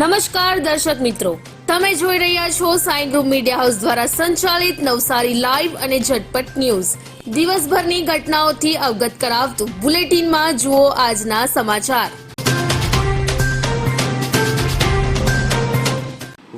નમસ્કાર દર્શક મિત્રો. તમે જોઈ રહ્યા છો સાઈ ગ્રુપ મીડિયા હાઉસ દ્વારા સંચાલિત નવસારી લાઈવ અને ઝટપટ ન્યૂઝ. દિવસભરની ઘટનાઓથી અવગત કરાવતું બુલેટિનમાં જુઓ આજના સમાચાર.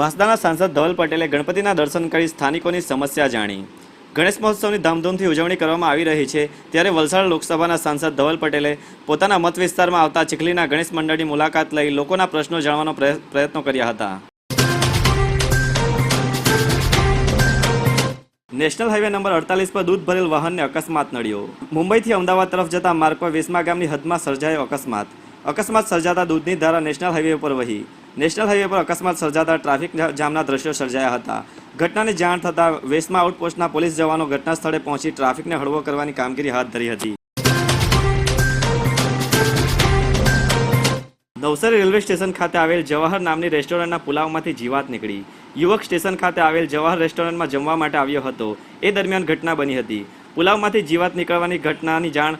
વાંસદાના સાંસદ ધવલ પટેલે ગણપતિના દર્શન કરી સ્થાનિકોની સમસ્યા જાણી. ગણેશ મહોત્સવની ધામધૂમથી ઉજવણી કરવામાં આવી રહી છે. ત્યારે વલસાડ લોકસભાના સાંસદ ધવલ પટેલે પોતાના મત વિસ્તારમાં આવતા ચીખલીના ગણેશ મંડળની મુલાકાત લઈ લોકોના પ્રશ્નો જાણવાનો પ્રય- પ્રયત્નો કર્યા હતા. નેશનલ હાઈવે નંબર અડતાલીસ પર દૂધ ભરેલ વાહનને અકસ્માત નડ્યો. મુંબઈથી અમદાવાદ તરફ જતા માર્ગ પર વેસમા ગામની હદમાં સર્જાયો અકસ્માત. અકસ્માત સર્જાતા દૂધની ધારા નેશનલ હાઈવે પર વહી. નેશનલ હાઈવે પર અકસ્માત સર્જાતા ટ્રાફિક જામના દ્રશ્યો સર્જાયા હતા. ઘટનાની જાણ થતાં વેસ્મા આઉટપોસ્ટના પોલીસ જવાનો ઘટના સ્થળે પહોંચી ટ્રાફિકને હળવો કરવાની કામગીરી હાથ ધરી હતી. નવસારી રેલવે સ્ટેશન ખાતે આવેલ જવાહર નામની રેસ્ટોરન્ટના પુલાવમાંથી જીવાત નીકળી. યુવક સ્ટેશન ખાતે આવેલ જવાહર રેસ્ટોરન્ટમાં જમવા માટે આવ્યો હતો. એ દરમિયાન ઘટના બની હતી. પુલાવમાંથી જીવાત નીકળવાની ઘટનાની જાણ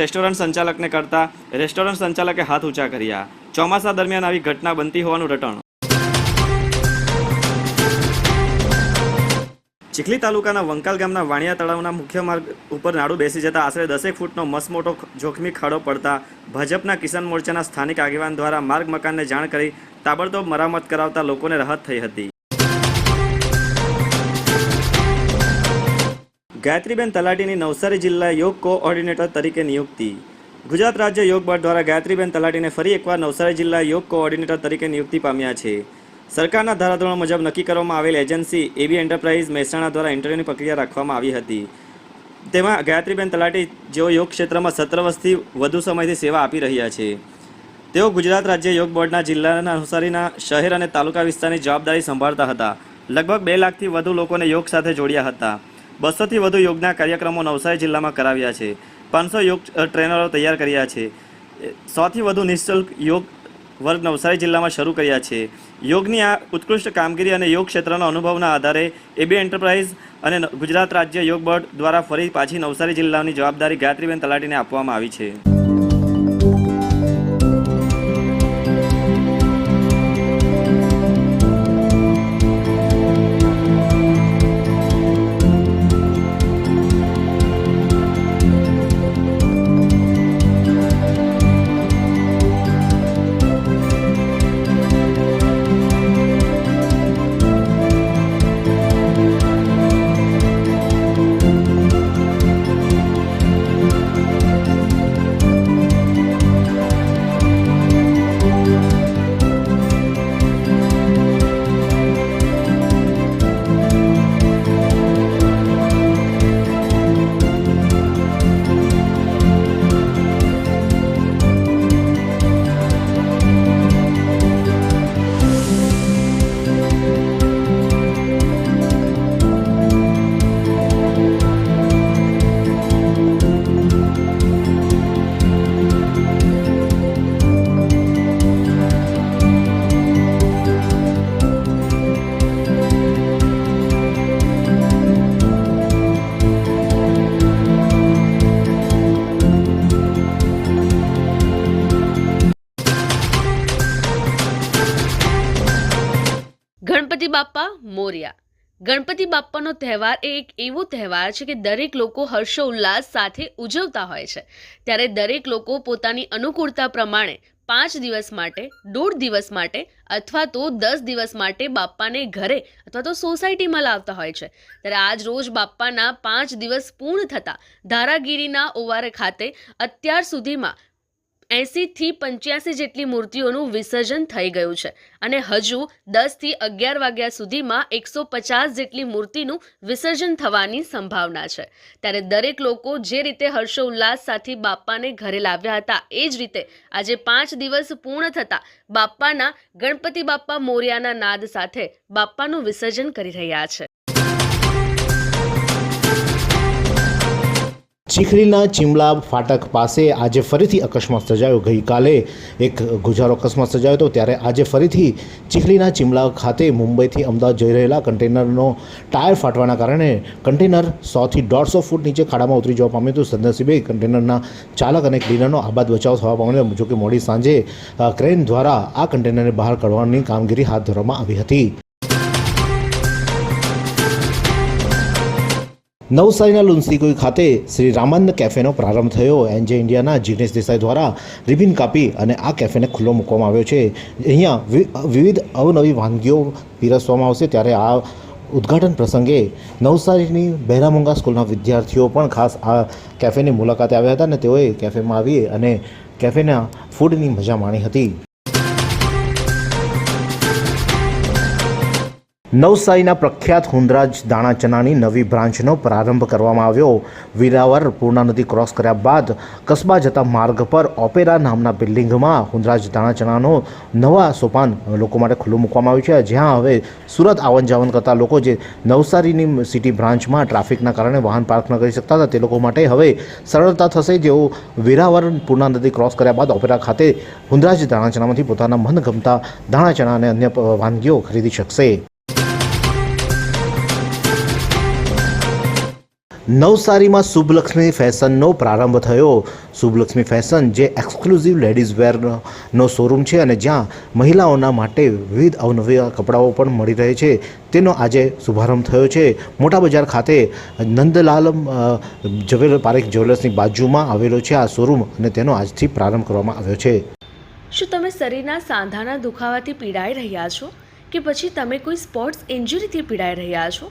રેસ્ટોરન્ટ સંચાલકને કરતા રેસ્ટોરન્ટ સંચાલકે હાથ ઊંચા કર્યા. ચોમાસા દરમિયાન આવી ઘટના બનતી હોવાનું રટણ. ચીખલી તાલુકાના વંકાલ ગામના વાણિયા તળાવના મુખ્ય માર્ગ ઉપર નાડું બેસી જતા આશરે દસેક ફૂટનો મસમોટો જોખમી ખાડો પડતા ભાજપના કિસાન મોરચાના સ્થાનિક આગેવાન દ્વારા માર્ગ મકાનને જાણ કરી તાબડતોબ મરામત કરાવતા લોકોને રાહત થઈ હતી. ગાયત્રીબેન તલાટીની નવસારી જિલ્લા યોગ કોઓર્ડિનેટર તરીકે નિયુક્તિ. ગુજરાત રાજ્ય યોગ બોર્ડ દ્વારા ગાયત્રીબેન તલાટીને ફરી એકવાર નવસારી જિલ્લા યોગ કોઓર્ડિનેટર તરીકે નિયુક્તિ પામ્યા છે. સરકારના ધારાધોરણ મુજબ નક્કી કરવામાં આવેલ એજન્સી એબી એન્ટરપ્રાઇઝ મહેસાણા દ્વારા ઇન્ટરવ્યૂની પ્રક્રિયા રાખવામાં આવી હતી. તેમાં ગાયત્રીબેન તલાટી જેઓ યોગ ક્ષેત્રમાં સત્તર વર્ષથી વધુ સમયથી સેવા આપી રહ્યા છે. તેઓ ગુજરાત રાજ્ય યોગ બોર્ડના જિલ્લાના નવસારીના શહેર અને તાલુકા વિસ્તારની જવાબદારી સંભાળતા હતા. લગભગ બે લાખથી વધુ લોકોને યોગ સાથે જોડ્યા હતા. બસોથી વધુ યોગના કાર્યક્રમો નવસારી જિલ્લામાં કરાવ્યા છે. પાંચસો યોગ ટ્રેનરો તૈયાર કર્યા છે. સોથી વધુ નિઃશુલ્ક યોગ વર્ગ નવસારી જિલ્લામાં શરૂ કર્યા છે. યોગની આ ઉત્કૃષ્ટ કામગીરી અને યોગ ક્ષેત્રના અનુભવના આધારે એબી એન્ટરપ્રાઇઝ અને ગુજરાત રાજ્ય યોગ બોર્ડ દ્વારા ફરી પાછી નવસારી જિલ્લાની જવાબદારી ગાયત્રીબેન તલાટીને આપવામાં આવી છે. બાપ્પા મોર્યા. ગણપતિ બાપ્પાનો તહેવાર એ એક એવો તહેવાર છે કે દરેક લોકો હર્ષોલ્લાસ સાથે ઉજવતા હોય છે. ત્યારે દરેક લોકો પોતાની અનુકૂળતા પ્રમાણે પાંચ દિવસ માટે, દોઢ દિવસ માટે અથવા તો દસ દિવસ માટે બાપ્પાને ઘરે અથવા તો સોસાયટીમાં લાવતા હોય છે. ત્યારે આજ રોજ બાપ્પાના પાંચ દિવસ પૂર્ણ થતાં ધારાગીરીના ઓવારે ખાતે અત્યાર સુધીમાં એંસીથી પંચ્યાસી જેટલી મૂર્તિઓનું વિસર્જન થઈ ગયું છે અને હજુ દસથી અગિયાર વાગ્યા સુધીમાં એકસો પચાસ જેટલી મૂર્તિનું વિસર્જન થવાની સંભાવના છે. ત્યારે દરેક લોકો જે રીતે હર્ષોલ્લાસ સાથે બાપાને ઘરે લાવ્યા હતા, એ જ રીતે આજે પાંચ દિવસ પૂર્ણ થતાં બાપ્પાના ગણપતિ બાપ્પા મોર્યાના નાદ સાથે બાપ્પાનું વિસર્જન કરી રહ્યા છે. ચીખલીના ચીમલા ફાટક પાસે આજે ફરીથી અકસ્માત સર્જાયો. ગઈકાલે એક ગુજારો અકસ્માત સર્જાયો હતો. ત્યારે આજે ફરીથી ચીખલીના ચીમલા ખાતે મુંબઈથી અમદાવાદ જઈ રહેલા કન્ટેનરનો ટાયર ફાટવાના કારણે કન્ટેનર સોથી દોઢસો ફૂટ નીચે ખાડામાં ઉતરી જવા પામ્યું હતું. સદનસીબે કન્ટેનરના ચાલક અને ક્લીનરનો આબાદ બચાવ થવા પામ્યો જો કે મોડી સાંજે ક્રેન દ્વારા આ કન્ટેનરને બહાર કાઢવાની કામગીરી હાથ ધરવામાં આવી હતી. નવસારીના લુન્સીકોઈ ખાતે શ્રી રામાનંદ કેફેનો પ્રારંભ થયો. એનજે ઇન્ડિયાના જિગ્નેશ દેસાઈ દ્વારા રિબિન કાપી અને આ કેફેને ખુલ્લો મૂકવામાં આવ્યો છે. અહીંયા વિવિધ અવનવી વાનગીઓ પીરસવામાં આવશે ત્યારે આ ઉદ્ઘાટન પ્રસંગે નવસારીની બહેરામુંગા સ્કૂલના વિદ્યાર્થીઓ પણ ખાસ આ કેફેની મુલાકાતે આવ્યા હતા અને તેઓએ કેફેમાં આવી અને કેફેના ફૂડની મજા માણી હતી. નવસારીના પ્રખ્યાત હુંદરાજ દાણા ચનાની નવી બ્રાન્ચનો પ્રારંભ કરવામાં આવ્યો. વિરાવર પૂર્ણા નદી ક્રોસ કર્યા બાદ કસ્બા જતા માર્ગ પર ઓપેરા નામના બિલ્ડિંગમાં હુંદરાજ દાણા ચનાનો નવા સોપાન લોકો માટે ખુલ્લું મૂકવામાં આવ્યું છે. જ્યાં હવે સુરત આવન જાવન કરતા લોકો જે નવસારીની સિટી બ્રાન્ચમાં ટ્રાફિકના કારણે વાહન પાર્ક ન કરી શકતા હતા, તે લોકો માટે હવે સરળતા થશે જેઓ વિરાવર પૂર્ણા નદી ક્રોસ કર્યા બાદ ઓપેરા ખાતે હુંદરાજ દાણા ચણામાંથી પોતાના મનગમતા દાણા ચણા અને અન્ય વાનગીઓ ખરીદી શકશે. નવસારીમાં શુભલક્ષ્મી ફેશનનો પ્રારંભ થયો. શુભલક્ષ્મી ફેશન જે એક્સક્લુઝિવ લેડીઝ વેરનો શોરૂમ છે અને જ્યાં મહિલાઓના માટે વિવિધ અવનવી કપડાઓ પણ મળી રહે છે. તેનો આજે શુભારંભ થયો છે. મોટા બજાર ખાતે નંદલાલ ઝવેર પારેખ જ્વેલર્સની બાજુમાં આવેલો છે આ શોરૂમ અને તેનો આજથી પ્રારંભ કરવામાં આવ્યો છે. શું તમે શરીરના સાંધાના દુખાવાથી પીડાઈ રહ્યા છો? કે પછી તમે કોઈ સ્પોર્ટ્સ ઇન્જરીથી પીડાઈ રહ્યા છો?